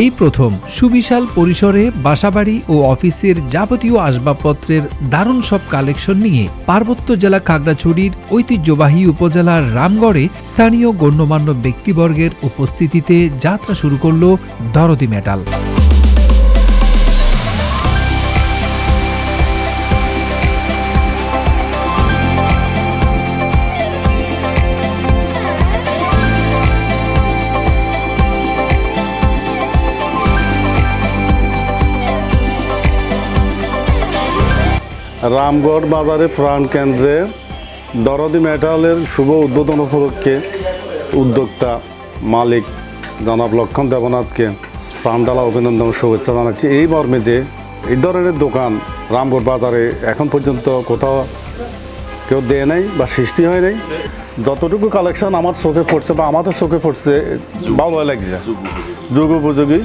এই প্রথম সুবিশাল পরিসরে বাসাবাড়ি ও অফিসের যাবতীয় আসবাবপত্রের দারুণ সব কালেকশন নিয়ে পার্বত্য জেলা খাগড়াছড়ির ঐতিহ্যবাহী উপজেলার রামগড়ে স্থানীয় গণ্যমান্য ব্যক্তিবর্গের উপস্থিতিতে যাত্রা শুরু করল দরদি মেটাল। রামগড় বাজারে প্রাণ কেন্দ্রে দরদি মেটালের শুভ উদ্বোধন উপলক্ষে উদ্যোক্তা মালিক জনাব লক্ষণ দেবনাথকে প্রাণডালা অভিনন্দন শুভেচ্ছা জানাচ্ছি। এই মর্মে যে এই ধরনের দোকান রামগড় বাজারে এখন পর্যন্ত কোথাও কেউ দেয় নাই বা সৃষ্টি হয় নাই। যতটুকু কালেকশন আমার চোখে পড়ছে বা আমাদের চোখে পড়ছে, ভালো লাগছে। যুগ উপযোগী।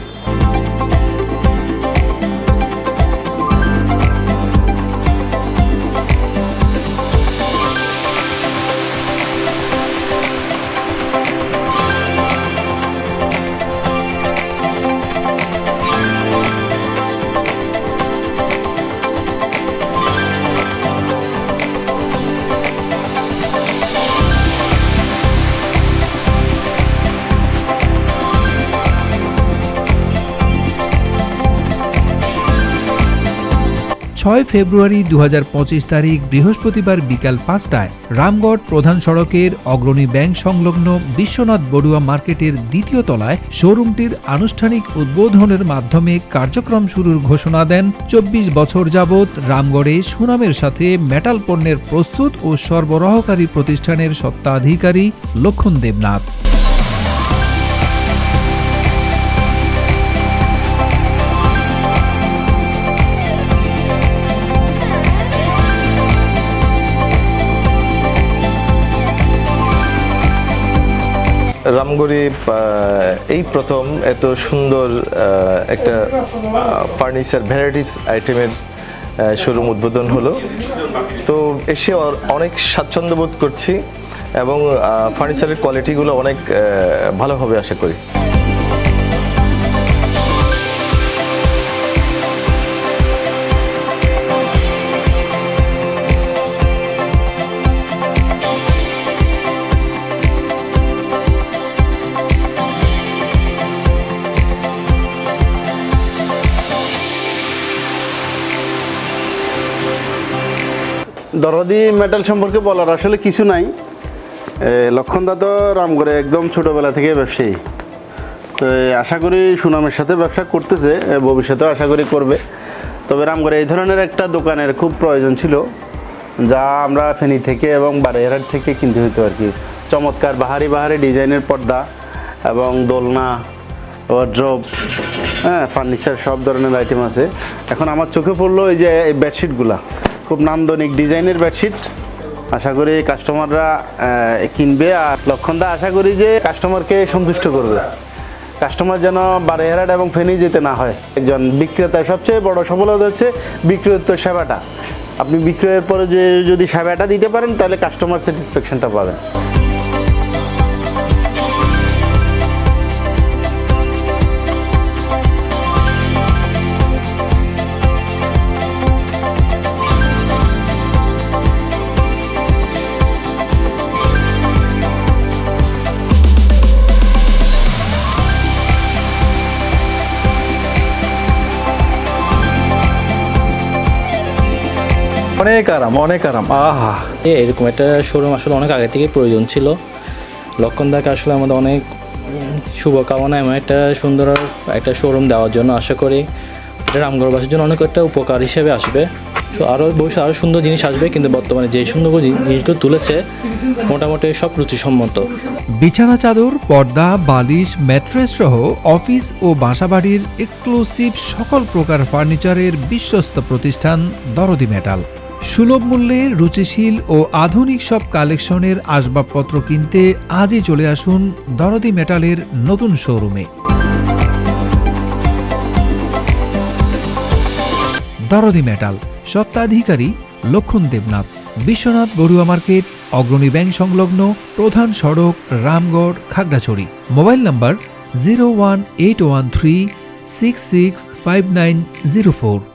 ছয় ফেব্রুয়ারি দু হাজার পঁচিশ তারিখ বৃহস্পতিবার বিকাল পাঁচটায় রামগড় প্রধান সড়কের অগ্রণী ব্যাংক সংলগ্ন বিশ্বনাথ বড়ুয়া মার্কেটের দ্বিতীয় তলায় শোরুমটির আনুষ্ঠানিক উদ্বোধনের মাধ্যমে কার্যক্রম শুরুর ঘোষণা দেন চব্বিশ বছর যাবৎ রামগড়ে সুনামের সাথে মেটাল পণ্যের প্রস্তুত ও সরবরাহকারী প্রতিষ্ঠানের সত্ত্বাধিকারী লক্ষণ দেবনাথ। রামগড়ি এই প্রথম এত সুন্দর একটা ফার্নিচার, ভ্যারাইটিস আইটেমের শোরুম উদ্বোধন হলো। তো এসে অনেক স্বাচ্ছন্দ্য বোধ করছি এবং ফার্নিচারের কোয়ালিটিগুলো অনেক ভালোভাবে আশা করি। দরদি মেটাল সম্পর্কে বলার আসলে কিছু নাই। লক্ষণদা তো রামগড়ে একদম ছোটোবেলা থেকে ব্যবসায়ী। তো আশা করি সুনামের সাথে ব্যবসা করতেছে ভবিষ্যতেও আশা করি করবে। তবে রামগড়ে এই ধরনের একটা দোকানের খুব প্রয়োজন ছিল, যা আমরা ফেনী থেকে এবং বারেহাট থেকে কিনতে হতো আর কি। চমৎকার বাহারি বাহারি ডিজাইনের পর্দা এবং দোলনা ওয়ার্ড্রপ হ্যাঁ ফার্নিচার সব ধরনের আইটেম আছে। এখন আমার চোখে পড়ল এই যে এই বেডশিটগুলা খুব নান্দনিক ডিজাইনের বেডশিট। আশা করি কাস্টমাররা কিনবে আর লক্ষণদা, আশা করি যে কাস্টমারকে সন্তুষ্ট করবে। কাস্টমার যেন বারেহারাট এবং ফেনি যেতে না হয়। একজন বিক্রেতার সবচেয়ে বড় সফলতা হচ্ছে বিক্রয়োত্তর সেবাটা। আপনি বিক্রয়ের পরে যে যদি সেবাটা দিতে পারেন, তাহলে কাস্টমার স্যাটিসফ্যাকশনটা পাবেন। অনেক আরাম অনেক আরাম আহা। এ এরকম একটা শোরুম আসলে অনেক আগে থেকে প্রয়োজন ছিল। লক্ষণদাকে আসলে আমাদের অনেক শুভকামনা এমন একটা সুন্দর একটা শোরুম দেওয়ার জন্য আশা করি। এটা রামগড়বাসীর জন্য অনেক একটা উপকার হিসেবে আসবে। তো আরও ভবিষ্যতে আরও সুন্দর জিনিস আসবে কিন্তু বর্তমানে যে সুন্দর জিনিসগুলো তুলেছে মোটামুটি সব রুচিসম্মত। বিছানা চাদর পর্দা বালিশ ম্যাট্রেস সহ অফিস ও বাসাবাড়ির এক্সক্লুসিভ সকল প্রকার ফার্নিচারের বিশ্বস্ত প্রতিষ্ঠান দরদি মেটাল সুলভ মূল্যে রুচিশীল ও আধুনিক সব কালেকশনের আসবাবপত্র কিনতে আজই চলে আসুন দরদি মেটালের নতুন শোরুমে। দরদি মেটাল সত্ত্বাধিকারী লক্ষণ দেবনাথ, বিশ্বনাথ বড়ুয়া মার্কেট, অগ্রণী ব্যাংক সংলগ্ন প্রধান সড়ক, Ramgarh, Khagrachari. Mobile number zero one eight one three six six five nine zero four.